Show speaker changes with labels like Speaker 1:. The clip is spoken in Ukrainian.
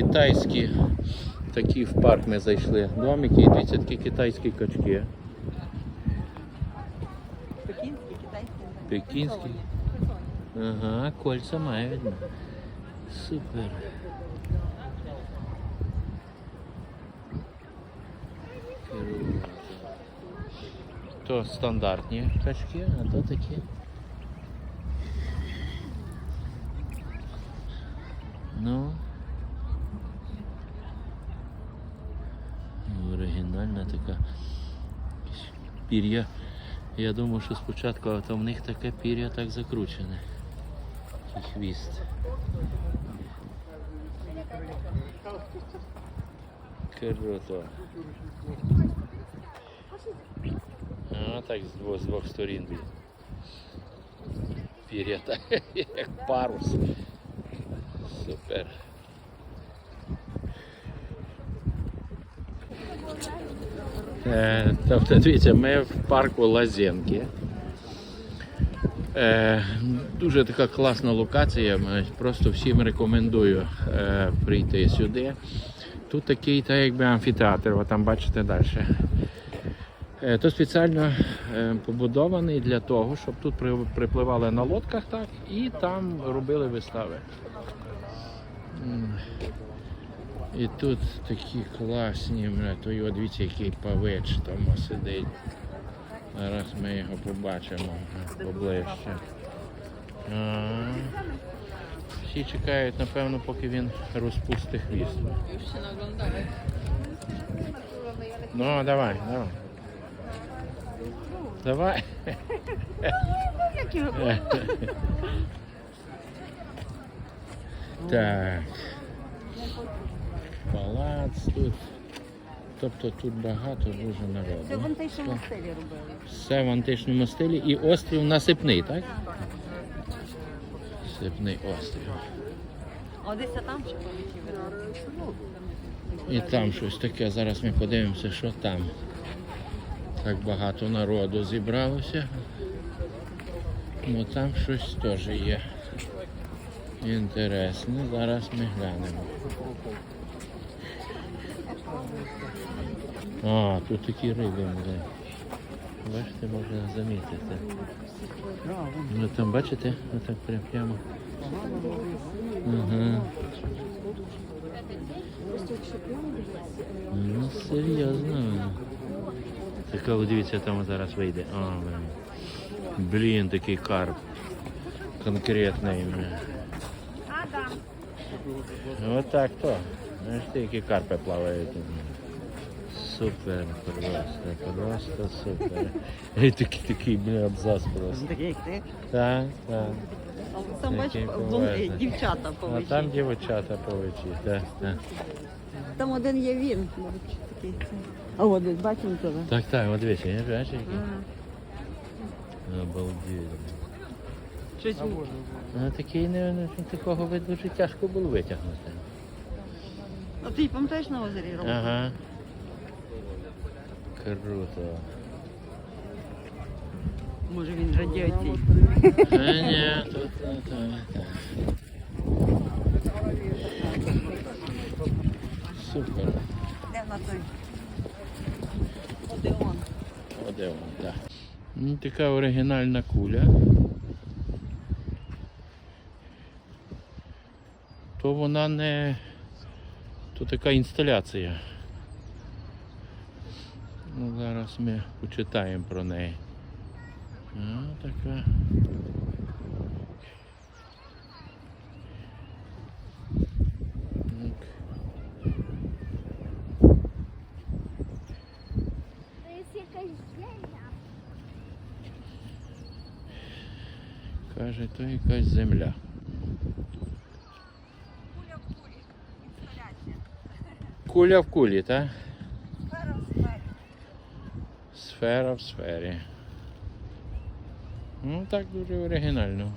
Speaker 1: китайські. Такі в парк ми зайшли. Домики, і дивіться, такі китайські качки.
Speaker 2: Пекінський, китайський.
Speaker 1: Пекінський. Ага, кольця має видно. Супер. То стандартні качки, а то такі. Ну. Оригінальна така. Пір'я. Я думав, що спочатку а то в них таке пір'я так закручене. Такий хвіст. Круто. А, так з двох, з двох сторін. Пір'я так, як парус. Супер. Е, Тобто, дивіться, ми в парку Лазенки. Е, дуже така класна локація. е, Просто всім рекомендую е, прийти сюди. Тут такий та якби амфітеатр, ви там бачите далі. Е, то спеціально е, побудований для того, щоб тут припливали на лодках так, і там робили вистави. І тут такі класні, то його дивіться, який павич там сидить. Зараз ми його побачимо поближче. А, Всі чекають, напевно, поки він розпустить хвіст. Ну, давай, давай. Давай. Так. Палац тут. Тобто тут багато дуже народу.
Speaker 2: Це в античному стилі робили.
Speaker 1: Все в античному стилі і острів насипний, так? Сипний острів.
Speaker 2: А десь там полетів.
Speaker 1: І там щось таке. Зараз ми подивимося, що там. Так багато народу зібралося. Ну там щось теж є. Інтересне. Зараз ми глянемо. А, тут такі риби буде. Бачите, можна замітити. Ну там бачите, отак прям прямо. Ага. Ну, серйозно. Така, дивіться, там зараз вийде. А, блін. Блін, такий карп. Конкретний. Отак то. Знаєш, які карпи плавають. Супер, просто, просто супер. І такий, такий, блін, абзац просто.
Speaker 2: Такий як ти.
Speaker 1: Так, так.
Speaker 2: А Там бачиш, вон,
Speaker 1: поважний.
Speaker 2: е, дівчата
Speaker 1: А
Speaker 2: повичі.
Speaker 1: там дівчата повичі, так, так.
Speaker 2: Там один є він. речі, такий. А от десь бачимо тебе.
Speaker 1: Так, так, от дивіться, я бачиш, який? Обалдеть.
Speaker 2: Щось
Speaker 1: А такий не, не такого ви дуже тяжко було витягнути.
Speaker 2: А ти пам'ятаєш на озері робив?
Speaker 1: Ага. Круто.
Speaker 2: Може він радіацій.
Speaker 1: А ні, тут не так. Супер.
Speaker 2: Де на той? Одеон.
Speaker 1: Одеон, так. Ну, така оригінальна куля. То вона не. То така інсталяція. Ну, зараз ми почитаємо про неї. А, така. Каже, то якась земля. Куля в кулі, так? Сфера в сфері. Ну так дуже оригінально.